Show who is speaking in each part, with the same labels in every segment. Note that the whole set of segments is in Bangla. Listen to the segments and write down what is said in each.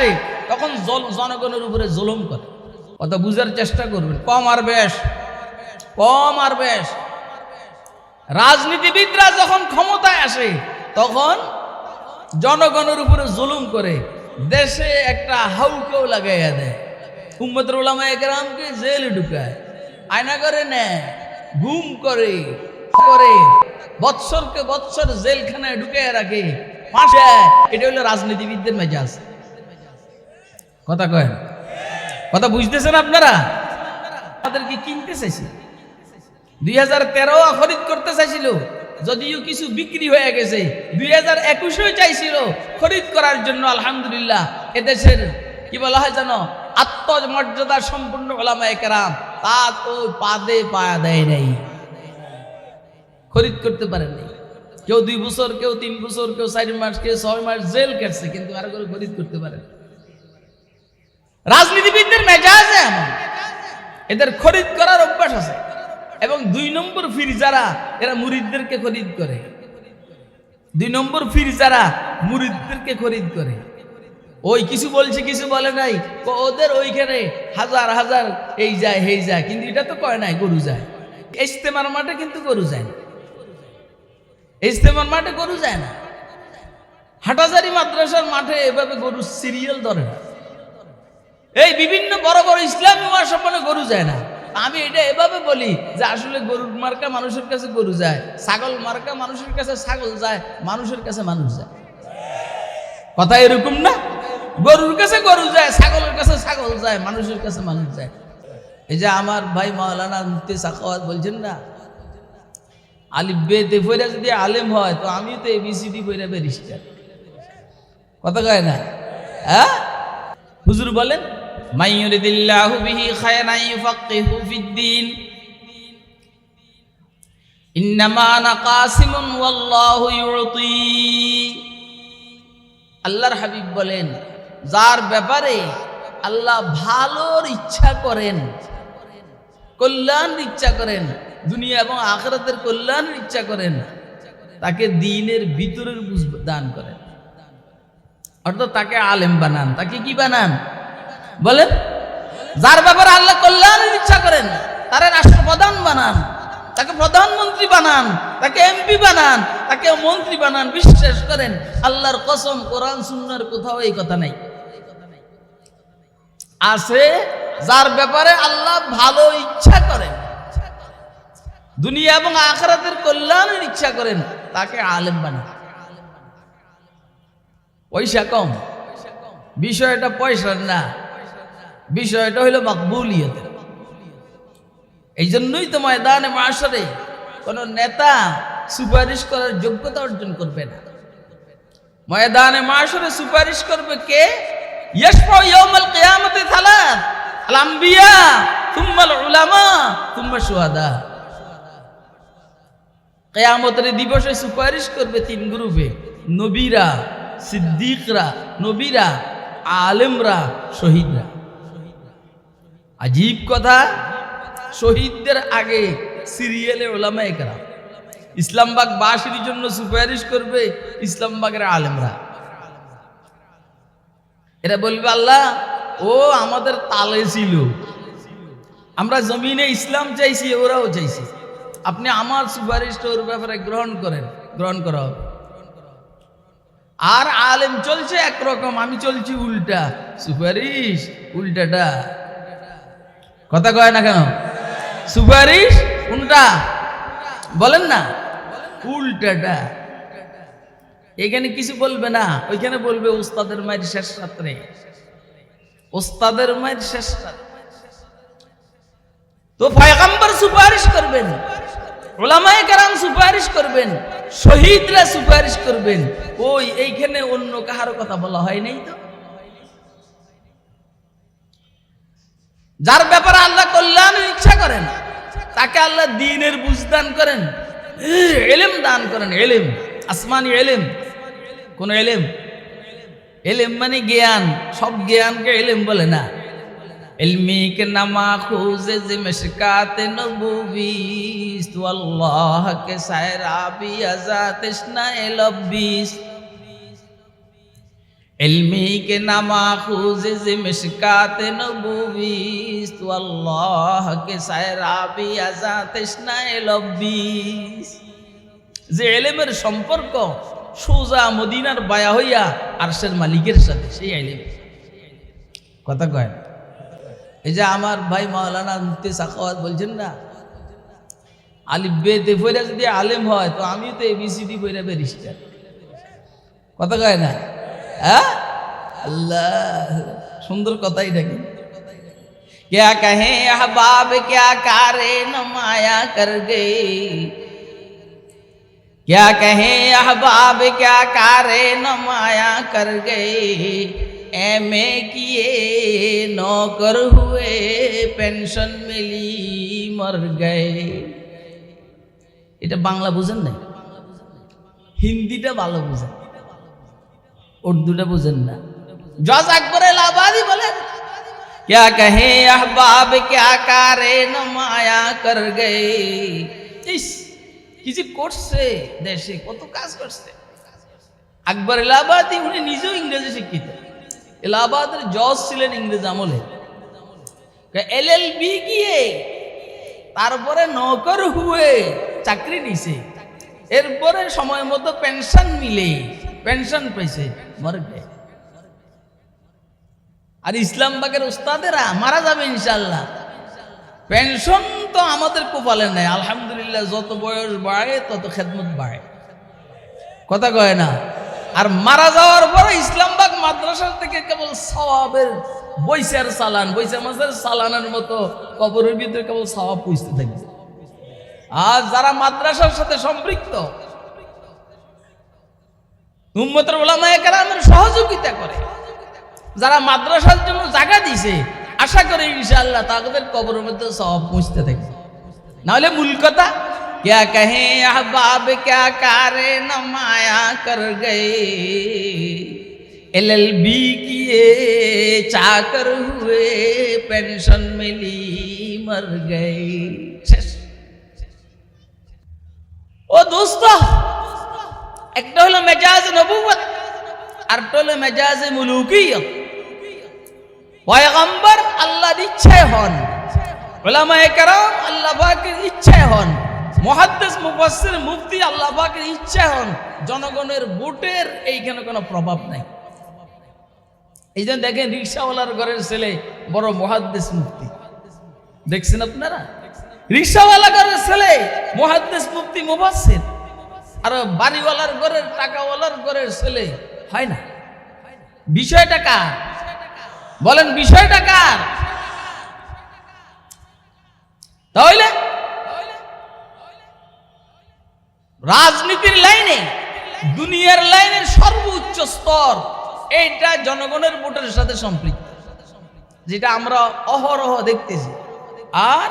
Speaker 1: আসে, তখন জনগণের উপরে জুলুম করে। কত বুঝার চেষ্টা করবেন, কম আর বেশ, কম আর বেশ। রাজনীতিবিদরা যখন ক্ষমতায় আসে, তখন জনগণের উপরে জুলুম করে, দেশে একটা হাউকেও লাগাইয়া দেয়। উম্মতের ওলামা একরামকে জেলে ঢুকায় আয়না করে নেয় ঘুম করে করে, বৎসরকে বৎসর জেলখানায় ঢুকাইয়া রাখে এটা হলো রাজনীতিবিদদের মেজাজ। কথা কয়েন কথা বুঝতেছেন আপনারা? আমাদেরকে কিনতে চাইছে। দুই হাজার তেরো খরিদ করতে চাইছিল। যদিও কিছু বিক্রি হয়ে গেছে। দুই হাজার একুশেও চাইছিল খরিদ করার জন্য, আলহামদুলিল্লাহ। এদেশের, কি বলা হয় জানো আত্মমর্যাদা সম্পূর্ণ ওলামা একরাম তা তো পাদে পায়া দেয় নাই। খরিদ করতে পারেন কেউ দুই বছর, কেউ তিন বছর, কেউ চার মাস, কেউ ছয় মাস জেল কেটছে, কিন্তু আর করে খরিদ করতে পারেন রাজনীতিবিদদের মেজাজ এমন। এদের খরিদ করার অভ্যাস আছে। এবং দুই নম্বর ফির যারা, এরা মুরিদদেরকে খরিদ করে। দুই নম্বর ফির যারা মুরিদদেরকে খরিদ করে। ওই কিছু বলছে, কিছু বলে নাই। ওদের ওইখানে হাজার হাজার, এই যায় হেই যায়। কিন্তু এটা তো কয় নাই, গরু যায়। ইস্তেমার মাঠে কিন্তু গরু যায় না। ইস্তেমার মাঠে গরু যায় না। হাটাজারি মাদ্রাসার মাঠে এভাবে গরু সিরিয়াল ধরে না। এই বিভিন্ন বড় বড় ইসলামী মহাসম্মানে গরু যায় না। আমি এটা এভাবে বলি যে আসলে গরুর মার্কা মানুষের কাছে গরু যায়, ছাগল মার্কা মানুষের কাছে ছাগল যায়, মানুষের কাছে মানুষ যায়। কথা এরকম না? গরুর কাছে গরু যায়, ছাগলের কাছে ছাগল যায়, মানুষের কাছে মানুষ যায়। এই যে আমার ভাই মাওলানা মুফতি সাখাওয়াত বলছেন না, আলিফ বেতে ফইরা যদি আলেম হয়, তো আমি তো এবিসিডি ফইরা ব্যারিস্টার। কথা কয় না? হ্যাঁ? হুজুর বলেন মাইয়ুরিদিল্লাহু বিহি খায়রান ইউফাক্কিহু আল্লাহর হাবিব বলেন, যার ব্যাপারে আল্লাহ ভালোর ইচ্ছা করেন কল্যাণ ইচ্ছা করেন, দুনিয়া এবং আখরাতের কল্যাণ ইচ্ছা করেন, তাকে দিনের ভিতরের দান করেন। অর্থাৎ তাকে আলেম বানান। তাকে কি বানান? বলেন? যার ব্যাপারে আল্লাহ কল্যাণের ইচ্ছা করেন, তারে রাষ্ট্রপ্রধান বানান, তাকে প্রধানমন্ত্রী বানান, তাকে এমপি বানান, তাকে মন্ত্রী বানান, বিশ্বাস করেন, আল্লাহর কসম, কোরআন সুন্নার কোথাও এই কথা নাই। আছে যার ব্যাপারে আল্লাহ ভালো ইচ্ছা করেন। দুনিয়া এবং আখরাতের কল্যাণের ইচ্ছা করেন, তাকে আলেম বানান। পয়সা কম। বিষয়টা পয়সার না। বিষয়টা হইল মকবুলিয়তের। এই জন্যই তো ময়দানে মাসরে কোন নেতা সুপারিশ করার যোগ্যতা অর্জন করবে না। ময়দানে মাসরে সুপারিশ করবে কে? কেয়ামতের দিবসে সুপারিশ করবে তিন গ্রুপে, নবীরা, সিদ্দিকরা, নবীরা, আলেমরা, শহীদরা। আজীব কথা, শহীদদের আগে সিরিয়ালে ওলামা একরা ইসলামবাগ বাসির জন্য সুপারিশ করবে ইসলামবাগের আলেমরা। এরা বলবে, আল্লাহ, ও আমাদের তালে ছিল। আমরা জমিনে ইসলাম চাইছি, ওরাও চাইছি। আপনি আমার সুপারিশটা ওর ব্যাপারে গ্রহণ করেন, গ্রহণ করা হবে। আর আলেম চলছে একরকম, আমি চলছি উল্টা। সুপারিশ উল্টাটা। কথা কয় না কেন? সুপারিশ কোনটা? বলেন না। উল্টাটা। এখানে কিছু বলবে না, ওইখানে বলবে ওস্তাদের মায়ের শেষ রাত্রে। ওস্তাদের মায়ের শেষ তো পয়গাম্বর সুপারিশ করবেন ওলামায়ে কেরাম সুপারিশ করবেন, শহীদরা সুপারিশ করবেন। ওই, এইখানে অন্য কাহার কথা বলা হয় নাই তো? যার ব্যাপারে আল্লাহ কল্যাণ ইচ্ছা করেন, তাকে আল্লাহ দিনের বুঝ দান করেন, এলেম দান করেন। এলেম, আসমানি এলেম। কোন এলেম? এলেম মানে জ্ঞান, সব জ্ঞানকে এলেম বলে না। আল্লাহ علمی کے نماخوز مشکات نبویست واللہ کے سیرابی ازاتشنا لبیس যে এলেমের সম্পর্ক সোজা মদিনার বায়া হইয়া আরশের মালিকের সাথে, সেই আইলেম কথা কয়? এই যে আমার ভাই মাওলানা মুফতি বলছেন না আলিফ বেতে ফইরা যদি আলেম হয়, তো আমিও তো এবিসিডি ফইরা ব্যারিস্টার কথা কয় না? হ্যাঁ আল্লাহ সুন্দর কথাই ডাকি क्या कहें अहबाब क्या कारे नमाया कर गए क्या कहें अहबाब क्या कारे नमाया कर गए एम किए नौकर हुए पेंशन मिली मर गए এটা বাংলা বুঝেন না হিন্দিটা ভালো বুঝেন উর্দুটা বুঝেন না জজ আকবর এলাহাবাদি বলেন क्या कहें अहबाब क्या कारे नमाया कर गए ইস কিছু করছে দেশে কত কাজ করছে আকবর এলাহাবাদি উনি নিজেও ইংরেজি শিক্ষিত এলাহাবাদের জজ ছিলেন ইংরেজ আমলে এল এল বি গিয়ে তারপরে নকর হুয়ে চাকরি নিছে এরপরে সময় মতো পেনশন মিলে পেনশন পেয়েছে মরে গেছে। আর ইসলামবাগের ওস্তাদেরা মারা যাবে ইনশাল্লাহ পেনশন তো আমাদের কপালে নেই, আলহামদুলিল্লাহ যত বয়স বাড়ে, তত খেদমত বাড়ে। কথা কয় না? আর মারা যাওয়ার পরে ইসলামবাগ মাদ্রাসা থেকে কেবল সওয়াবের বৈশার সালান বৈশা মাসের সালানের মতো কবরের ভিতরে কেবল সওয়াব পুষতে থাকবে আর যারা মাদ্রাসার সাথে সম্পৃক্ত উম্মতের ওলামায়ে কেরামের সহযোগিতা করে যারা মাদ্রাসার জন্য জায়গা দিছে আশা করি ইনশাআল্লাহ তাদের কবরের মধ্যে সব পৌঁছতে থাকবে নাহলে মূল কথা क्या कहें अहबाब क्या कारे नमाया कर गए एल एल बी किए चाकर हुए पेंशन मिली मर गए শেষ ও দোস্ত একটা হলো মেজাজ নবুয়ত আরেকটা হলো মেজাজ মুলুকিয়ত পয়গম্বর আল্লাহর ইচ্ছায় হন ওলামায়ে কেরাম আল্লাহ পাকের ইচ্ছায় হন মুহাদ্দিস মুফাসসির মুফতি আল্লাহ পাকের ইচ্ছায় হন জনগণের ভোটের এইখানে কোনো প্রভাব নাই। এই যে দেখেন রিক্সাওয়ালার ঘরের ছেলে, বড় মুহাদ্দিস মুফতি। দেখছেন আপনারা? রিক্সাওয়ালা ঘরের ছেলে, মুহাদ্দিস মুফতি, মুফাসসির। আর বাড়িওয়ালার ঘরের টাকাওয়ালার ঘরের ছেলে, হয় না? বিষয়টা কার? বলেন বিষয়টা কার? তাহলে? রাজনীতির লাইনে, দুনিয়ার লাইনের সর্বোচ্চ স্তর, এইটা জনগণের ভোটের সাথে সম্পৃক্ত। যেটা আমরা অহরহ দেখতেছি। আর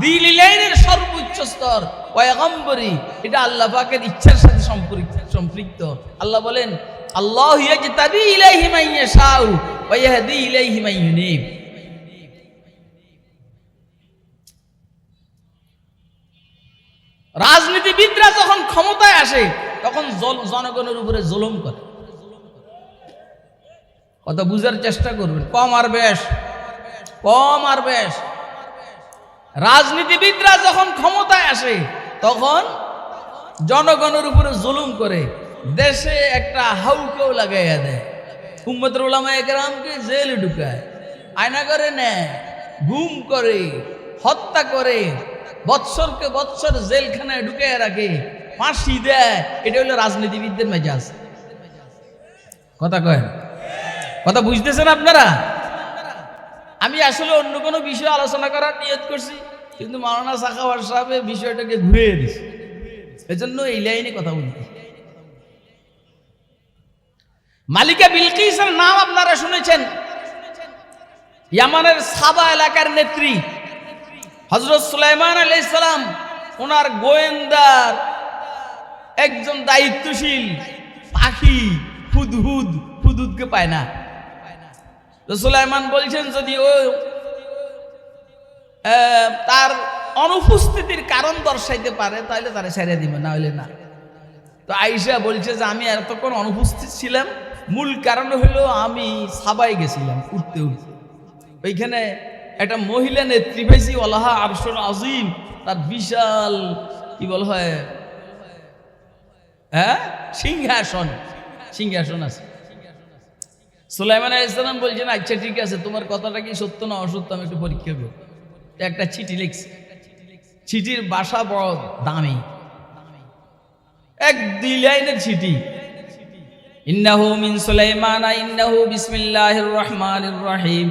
Speaker 1: দিলি সর্বোচ্চ স্তর, পয়গম্বরী। এটা আল্লাহ পাকের ইচ্ছার সাথে সম্পৃক্ত সম্পৃক্ত। আল্লাহ বলেন, আল্লাহ রাজনীতিবিদরা যখন ক্ষমতায় আসে, তখন জনগণের উপরে জুলুম করে। কত বুঝার চেষ্টা করবেন। কম আর বেশ। কম আর বেশ। রাজনীতিবিদরা যখন ক্ষমতায় আসে, তখন জনগণের উপরে জুলুম করে দেশে একটা হাউকেও লাগাইয়া দেয়। উম্মতের ওলামা একরামকে জেলে ঢুকায়, আয়না করে নেয়, গুম করে, হত্যা করে, বৎসরকে বৎসর জেলখানায় ঢুকাইয়া রাখে, ফাঁসি দেয়। এটা হলো রাজনীতিবিদদের মেজাজ। কথা কয় কথা বুঝতেছেন আপনারা? আমি আসলে অন্য কোনো বিষয় আলোচনা করার নিয়ত করছি, কিন্তু মাওলানা সাখাওয়ার সাহেব এই বিষয়টাকে ঘুরিয়ে দিছে। এজন্য এই লাইনে কথা বলতে মালিকা বিলকিসের নাম আপনারা শুনেছেন? ইয়ামানের সাবা এলাকার নেত্রী হজরত সুলাইমান আলাইসালাম ওনার গোয়েন্দার একজন দায়িত্বশীল পাখি, হুদহুদ, হুদহুদকে পায় না। সুলাইমান বলছেন, যদি ও তার অনুপস্থিতির কারণ দর্শাইতে পারে, তাহলে তারা ছেড়ে দিবে, না হলে না। তো আইসা বলছে যে, আমি এতক্ষণ অনুপস্থিত ছিলাম, মূল কারণ হলো আমি সাবাই গেছিলাম, উঠতে উঠতে। ওইখানে একটা মহিলা নেত্রী পেয়েছি ওলাহা আজিম তার বিশাল, কি বলা হয় হ্যাঁ? সিংহাসন সিংহাসন আছে। সুলাইমান ইসলাম বলছেন আচ্ছা ঠিক আছে, তোমার কথাটা কি সত্য না অসত্য আমি একটু পরীক্ষা করব। একটা চিঠি লিখছি। চিঠির বাসা বড় দামি। এক দুই লাইনের চিঠি। ইন্নাহু মিন সুলাইমানা, ইন্নাহু বিসমিল্লাহির রহমানির রহিম।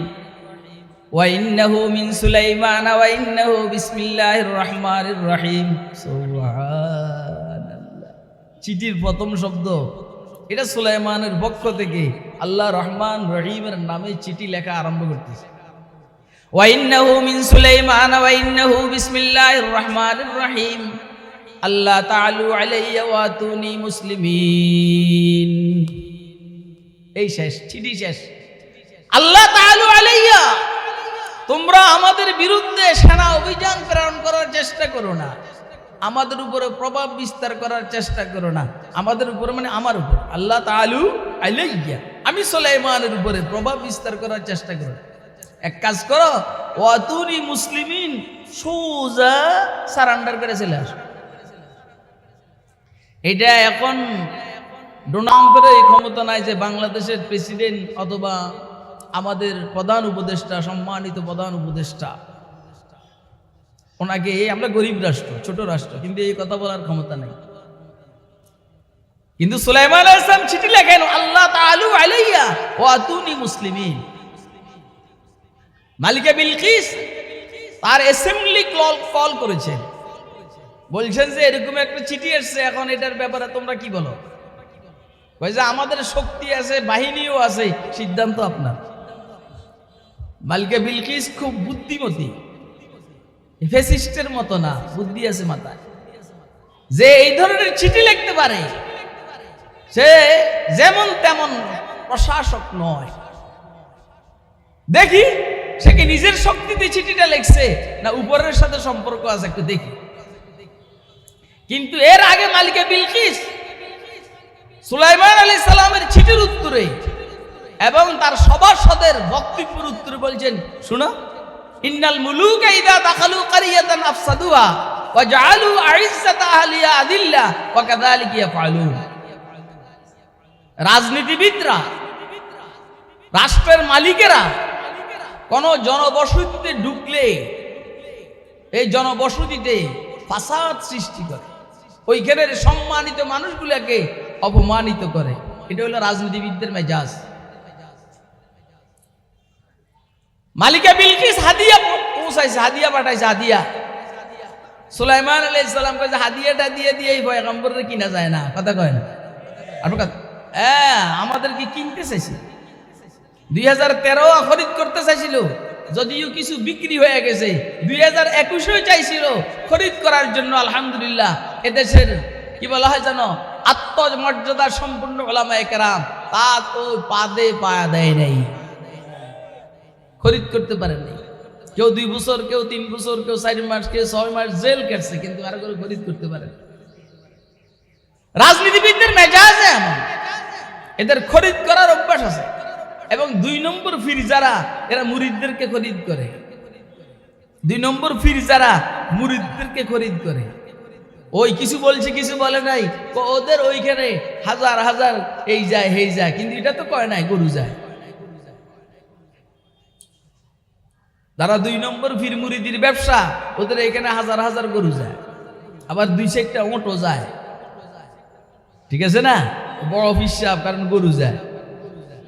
Speaker 1: ওয়া ইন্নাহু মিন সুলাইমানা, ওয়া ইন্নাহু বিসমিল্লাহির রহমানির রহিম। সুবহানাল্লাহ। চিঠির প্রথম শব্দ এটা সুলাইমানের পক্ষ থেকে আল্লাহ রহমান রহিমের নামে চিঠি লেখা আরম্ভ করতেছে وإنه من سليمان وإنه بسم الله الرحمن الرحيم আল্লাহ তাআলু আলাইয়া ওয়াতুনি মুসলিমিন এই শেষ চিঠি শেষ আল্লাহ তাআলু আলাইয়া তোমরা আমাদের বিরুদ্ধে সেনা অভিযান প্রেরণ করার চেষ্টা করো না আমাদের উপরে প্রভাব বিস্তার করার চেষ্টা করো না। আমাদের উপরে মানে আমার উপর। আল্লাহ তাআলু আলাইয়া। আমি সুলাইমানের উপরে প্রভাব বিস্তার করার চেষ্টা করো। এক কাজ করো, ওয়াতুনি মুসলিমিন সোজা সারান্ডার করে চলে আসো। এটা এখন ডোনাল্ড এই ক্ষমতা নাই যে বাংলাদেশের প্রেসিডেন্ট অথবা আমাদের প্রধান উপদেষ্টা, সম্মানিত প্রধান উপদেষ্টা। ওনাকে, এই আমরা গরিব রাষ্ট্র, ছোট রাষ্ট্র, কিন্তু এই কথা বলার ক্ষমতা নেই। কিন্তু সুলাইমান ইসলাম চিঠি লেখেন, আল্লাহ তাআলু আলাইয়া ওয়াতুনি মুসলিমিন। মালিকা বিলকিস তার অ্যাসেম্বলি কল কল করেছেন। বলছেন যে, এরকম একটা চিঠি এসছে, এখন এটার ব্যাপারে তোমরা কি বলো? যে, আমাদের শক্তি আছে, বাহিনীও আছে, সিদ্ধান্ত আপনার। মালিকা বিলকিস খুব বুদ্ধিমতী। ফেসিস্টের মতো না, বুদ্ধি আছে মাথায়। যে এই ধরনের চিঠি লিখতে পারে, সে যেমন তেমন প্রশাসক নয়। দেখি, সে কি নিজের শক্তিতে চিঠিটা লিখছে না উপরের সাথে সম্পর্ক আছে একটু দেখি। কিন্তু এর আগে মালিকা বিলকিস, সুলাইমান আলী সালামের চিঠির উত্তরে এবং তার সভাসদের বক্তব্যের উত্তরে বলছেন, শুনো ইন্নাল ইদা দাখালু কারিয়াতান ওয়া জাআলু আদিল্লা ওয়া কাযালিকা রাজনীতিবিদরা, রাষ্ট্রের মালিকেরা কোন জনবসতিতে ঢুকলে এই জনবসতিতে ফাসাদ সৃষ্টি করে। ওইখানের সম্মানিত মানুষগুলোকে অপমানিত করে। এটা হলো রাজনীতিবিদদের মেজাজ। মালিকা বিলকিস হাদিয়া পৌঁছাইছে, হাদিয়া পাঠাইছে, হাদিয়া। সুলাইমান আলাই ইসলাম কয়েছে হাদিয়াটা দিয়ে দিয়ে এই পয়গম্বরের কিনা যায় না? কথা কয় না? আপনার হ্যাঁ আমাদের কি কিনতে চাইছে। দুই হাজার তেরো খরিদ করতে চাইছিল, যদিও কিছু বিক্রি হয়ে গেছে। দুই হাজার একুশেও চাইছিল খরিদ করার জন্য, আলহামদুলিল্লাহ। এদেশের, কি বলা হয় জানো? আত্মমর্যাদা সম্পূর্ণ ওলামা একরাম তা তো পাদে পা দেয় নাই। খরিদ করতে পারেন কেউ দুই বছর, কেউ তিন বছর, কেউ চার মাস, কেউ ছয় মাস জেল কাটছে, কিন্তু আর করে খরিদ করতে পারেন রাজনীতিবিদদের মেজাজ এমন। এদের খরিদ করার অভ্যাস আছে। এবং দুই নম্বর ফির যারা, এরা মুরিদদেরকে খরিদ করে। দুই নম্বর ফির যারা মুরিদদেরকে খরিদ করে। ওই কিছু বলছে, কিছু বলে নাই। ওদের ওইখানে হাজার হাজার, এই যায় হেই যায়। কিন্তু এটা তো কয় নাই, গরু যায়। তারা দুই নম্বর ফির মুরিদির ব্যবসা, ওদের এখানে হাজার হাজার গরু যায়। আবার দুই চারটা ওঁটো যায়। ঠিক আছে না? বড় অফিস কারণ গরু যায়।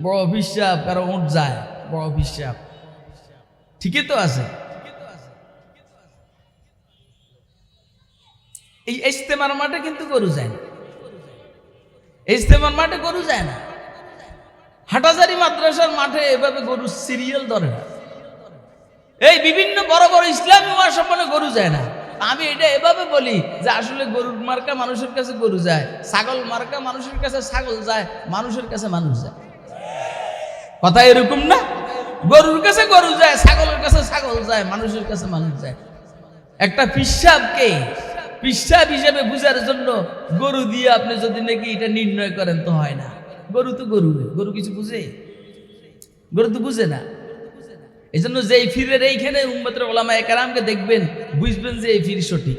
Speaker 1: বড় অফিস কারণ ওঁট যায়। বড় অফিস সাহেব। ঠিকই তো আছে। এই ইস্তেমার মাঠে কিন্তু গরু যায় না। ইস্তেমার মাঠে গরু যায় না। হাটাজারি মাদ্রাসার মাঠে এভাবে গরু সিরিয়াল ধরে না। এই বিভিন্ন বড় বড় ইসলামী মহাসম্মানে গরু যায় না। আমি এটা এভাবে বলি যে আসলে গরুর মার্কা মানুষের কাছে গরু যায়, ছাগল মার্কা মানুষের কাছে ছাগল যায়, মানুষের কাছে মানুষ যায়। কথা এরকম না? গরুর কাছে গরু যায়, ছাগলের কাছে ছাগল যায়, মানুষের কাছে মানুষ যায়। একটা পিসাবকে পিসাব হিসেবে বুঝার জন্য গরু দিয়ে আপনি যদি নাকি এটা নির্ণয় করেন তো হয় না। গরু তো গরু গরু কিছু বুঝে? গরু তো বুঝে না। এই জন্য যে এই ফিরের এইখানে উম্মতের ওলামা একরামকে দেখবেন, বুঝবেন যে এই ফির সঠিক।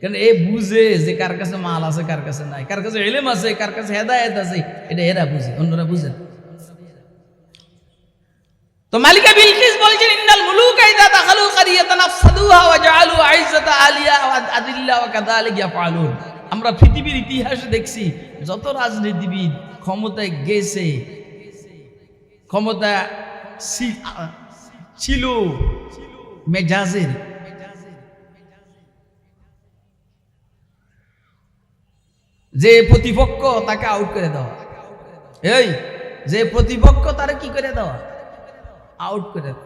Speaker 1: কারণ এ বুঝে যে কার কাছে মাল আছে, কার কাছে নাই, কার কাছে এলেম আছে, কার কাছে হেদায়েত আছে, এটা এরা বুঝে, অন্যরা বুঝে তো মালিকা বিলকিস বলছেন, ইন্নাল মুলুকা ইযা দাখালু কারিয়াতান আফসাদুহা ওয়া জাআলু আইজ্জাতা আলিয়া ওয়া আদিল্লা ওয়া কাযালিকা ইয়াফআলুন। আমরা পৃথিবীর ইতিহাসে দেখছি, যত রাজনীতিবিদ ক্ষমতায় গেছে, ক্ষমতা ছিল। মেজাজের। যে প্রতিপক্ষ তাকে আউট করে দেওয়া। এই, যে প্রতিপক্ষ তারা কি করে দেওয়া? আউট করে দেওয়া।